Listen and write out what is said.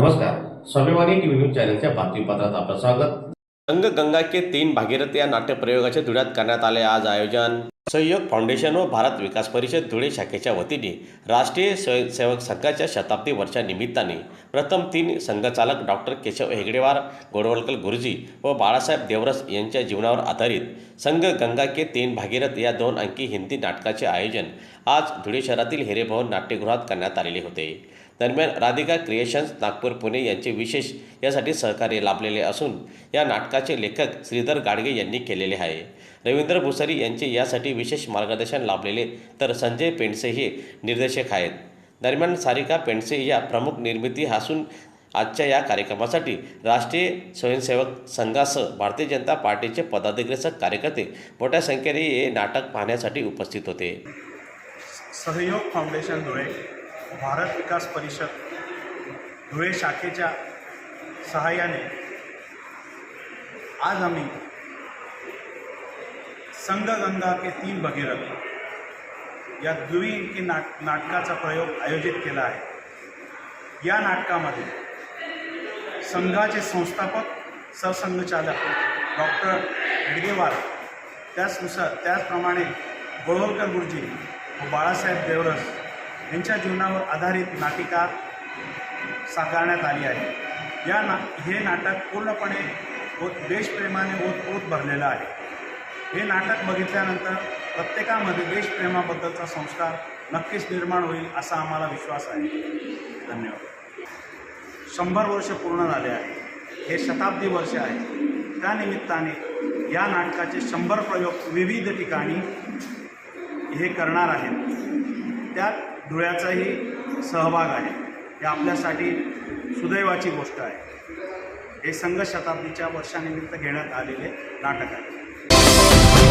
नमस्कार स्वाभिमानी TV news चॅनलच्या बातमीपत्रात आपलं स्वागत. रंगगंगा के तीन भागीरथ या नाट्यप्रयोगाच्या धुळ्यात करण्यात आले आज आयोजन. सहयोग फाउंडेशन व भारत विकास परिषद धुळे शाखेच्या वतीने राष्ट्रीय स्वयंसेवक संघाच्या शताब्दी वर्षानिमित्ताने प्रथम तीन संघचालक डॉक्टर केशव हेगडेवार गोडवलकर गुरुजी व बाळासाहेब देवरस यांच्या जीवनावर आधारित संघ गंगा के तीन भागीरथ या दोन अंकी हिंदी नाटकाचे आयोजन आज धुळे शहरातील हिरेभवन नाट्यगृहात करण्यात आलेले होते. दरम्यान राधिका क्रिएशन्स नागपूर पुणे यांचे विशेष यासाठी सहकार्य लाभलेले असून या नाटकाचे लेखक श्रीधर गाडगे यांनी केलेले आहे. रवींद्र भुसारी यांचे यासाठी विशेष मार्गदर्शन लाभलेले तर संजय पेंडसे हे निर्देशक आहेत. दरम्यान सारिका पेंडसे या प्रमुख निर्मिती असून आजच्या या कार्यक्रमासाठी राष्ट्रीय स्वयंसेवक संघासह भारतीय जनता पार्टीचे पदाधिकारीसह कार्यकर्ते मोठ्या संख्येने हे नाटक पाहण्यासाठी उपस्थित होते. सहयोग फाउंडेशन धुळे भारत विकास परिषद धुळे शाखेच्या सहाय्याने आज आम्ही संगगंगा के तीन भगीरथ या द्विअंकी नाट नाटकाचा प्रयोग आयोजित केला आहे. या नाटकामध्ये संघाचे संस्थापक सरसंघचालक डॉक्टर हेडगेवार त्याचनुसार त्याचप्रमाणे गोळवलकर गुरुजी व बाळासाहेब देवरस यांच्या जीवनावर आधारित नाटिका साकारण्यात आली आहे. या ना हे नाटक पूर्णपणे देशप्रेमाने ओतप्रोत भरलेलं आहे. हे नाटक बघितल्यानंतर प्रत्येकामध्ये देशप्रेमाबद्दलचा संस्कार नक्कीच निर्माण होईल असा आम्हाला विश्वास आहे. धन्यवाद. शंभर वर्ष पूर्ण झाले आहे. हे शताब्दी वर्ष आहे. त्यानिमित्ताने या नाटकाचे शंभर प्रयोग विविध ठिकाणी हे करणार आहेत. त्यात धुळ्याचाही सहभाग आहे. हे आपल्यासाठी सुदैवाची गोष्ट आहे. हे संघ शताब्दीच्या वर्षानिमित्त घेण्यात आलेले नाटक आहे. あ!